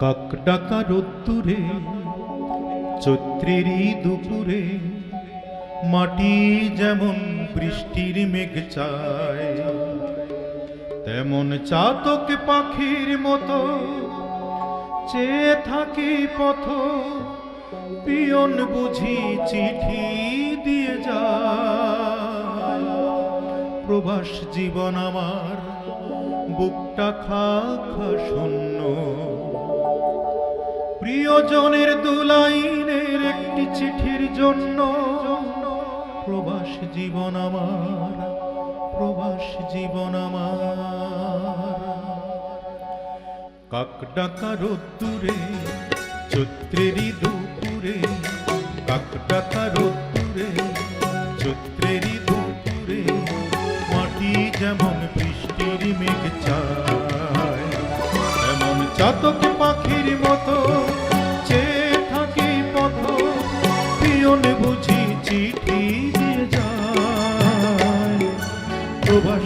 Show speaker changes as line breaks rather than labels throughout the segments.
কাক ডাকা রোদ্দুরে চৈত্রেরই দুপুরে মাটি যেমন বৃষ্টির মেঘ চায়, তেমন চাতক পাখির মতো চেয়ে থাকি পথ, পিয়ন বুঝি চিঠি দিয়ে যায়। প্রবাস জীবন আমার বুকটা খা খা শূন্য। প্রিয়জনের দুলাইনের একটি চিঠির জন্য, প্রবাস জীবন আমার, প্রবাস জীবন আমার। কাক ডাকা রোদ্দুরে চৈত্রেরই দুপুরে, কাক ডাকা রোদ্দুরে চৈত্রেরই দুপুরে, মাটি যেমন বৃষ্টির মেঘ চায় এমন চাতক পাখির মতো চেয়ে থাকি পথ পিয়ন বুঝি চিঠি দিয়ে যায়। প্রবাস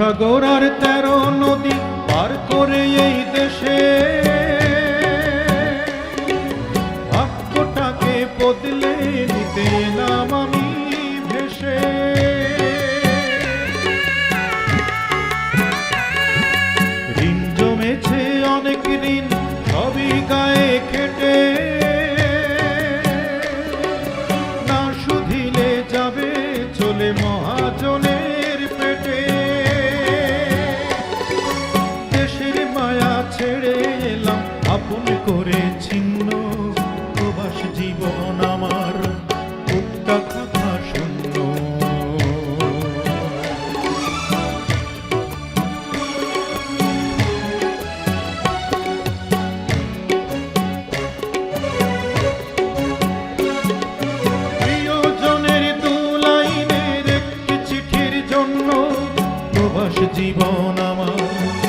সাগর আর তেরো নদী পার করে এই জন্য প্রবাস জীবন আমার।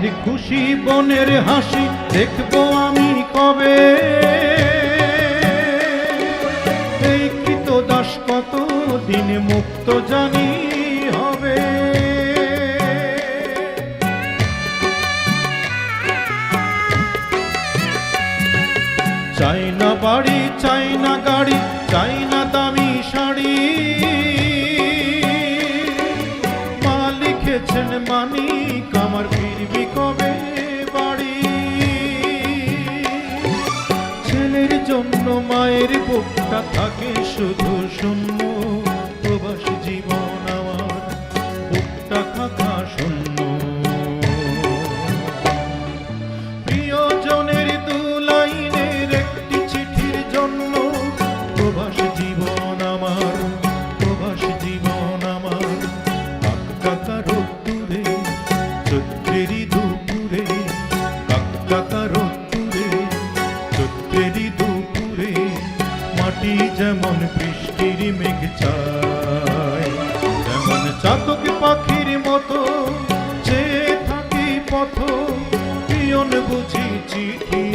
ভাইয়ের খুশি বনের হাসি দেখব আমি কবে? এই কৃত দাস কত দিন মুক্ত জানি? জন্য মায়ের বুকটা থাকে শুধু শূন্য প্রবাস জীবন। মাটি যেমন বৃষ্টির মেঘ চায়, যেমন চাতক পাখির মতো যে থাকি পথ, পিয়ন বুঝি চিঠি